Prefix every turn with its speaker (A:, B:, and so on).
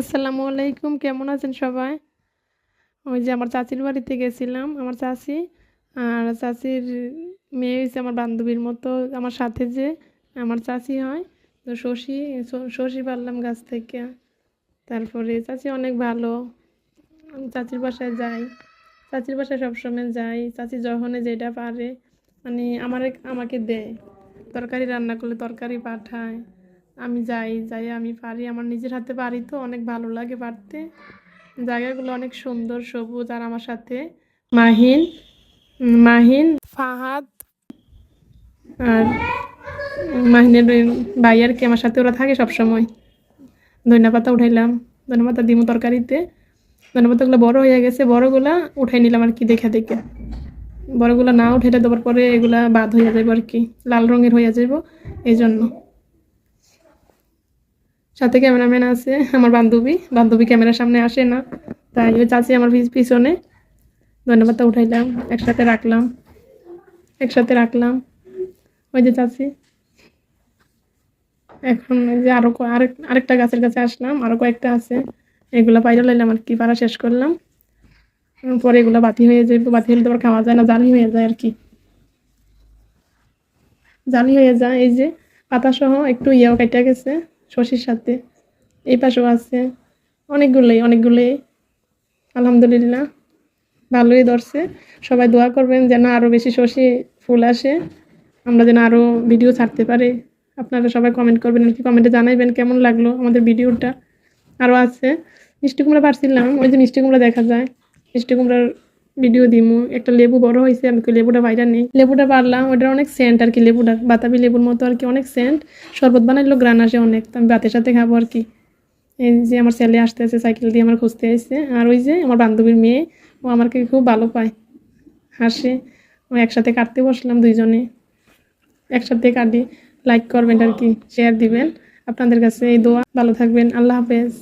A: আসসালামু আলাইকুম, কেমন আছেন সবাই? ওই যে আমার চাচির বাড়িতে গেছিলাম, আমার চাচি। আর চাচির মেয়ে হয়েছে আমার বান্ধবীর মতো, আমার সাথে যে আমার চাচি হয়, তো শশী শশী পারলাম গাছ থেকে। তারপরে চাচি অনেক ভালো, চাচির বাসায় যাই। চাচির বাসায় সবসময় যাই, চাচি যখন যেটা পারে মানে আমার, আমাকে দেয়। তরকারি রান্না করলে তরকারি পাঠায়। আমি যাই যাই আমি পারি। আমার নিজের হাতে পারি তো, অনেক ভালো লাগে পারতে। জায়গাগুলো অনেক সুন্দর, সবুজ। আর আমার সাথে মাহিন। মাহিন, ফাহাদ আর মাহিনের ভাই আর কি আমার সাথে ওরা থাকে সবসময়? ধনিয়া পাতা উঠাইলাম। ধনিয়া পাতা দিমু তরকারিতে। ধনিয়া পাতাগুলো বড় হয়ে গেছে, বড়গুলা উঠাই নিলাম আর কি দেখে দেখে। বড়গুলা না উঠাইলে দেওয়ার পরে এগুলা বাদ হয়ে যাবে আর কি, লাল রঙের হয়ে যাব এই জন্য সাথে ক্যামেরাম্যান আছে আমার বান্ধবী। বান্ধবী ক্যামেরার সামনে আসে না। তাই ওই চাচি আমার পিছ- পিছনে। ধন্যবাদটা উঠাইলাম। একসাথে রাখলাম। একসাথে রাখলাম। ওই যে চাচি। এখন ওই যে আরও ক- আরেক আরেকটা গাছের কাছে আসলাম। আরও কয়েকটা আছে। এগুলা পাইরে লাইলাম আর কি। পাড়া শেষ করলাম। পরে এগুলো বাতি হয়ে যায় বাতি হলে তো আবার খাওয়া যায় না। জালি হয়ে যায় আর কি। জালি হয়ে যায়। এই যে পাতা সহ একটু ইয়েও কেটে গেছে। শশীর সাথে। এই পাশেও আছে। অনেকগুলোই অনেকগুলোই। আলহামদুলিল্লাহ, ভালোই ধরছে। সবাই দোয়া করবেন যেন আরও বেশি শশী ফুল আসে। আমরা যেন আরও ভিডিও ছাড়তে পারি। আপনারা সবাই কমেন্ট করবেন আর কি কমেন্টে জানাইবেন কেমন লাগল আমাদের ভিডিওটা। আরও আছে। মিষ্টি কুমড়া পারছিলাম, ওই যে মিষ্টি কুমড়া দেখা যায়। মিষ্টি কুমড়ার ভিডিও দিমু। একটা লেবু বড় হয়েছে আমি লেবুটা বাইরে নেই। লেবুটা পারলাম ওটার অনেক সেন্ট আর কি লেবুটা বাতাবি লেবুর মতো আর কি অনেক সেন্ট শরবত বানাইলো গ্রান আসে অনেক। তো আমি ভাতের সাথে খাব আর কি। এই যে আমার ছেলে আসতে আছে সাইকেল দিয়ে আমার খুঁজতে আসছে আর ওই যে আমার বান্ধবীর মেয়ে, ও আমাকে খুব ভালো পায়। হাসে। ও একসাথে কাটতে বসলাম দুইজনে। একসাথে কাটি। লাইক করবেন আর কি শেয়ার দিবেন। আপনাদের কাছে এই দোয়া। ভালো থাকবেন। আল্লাহ হাফেজ।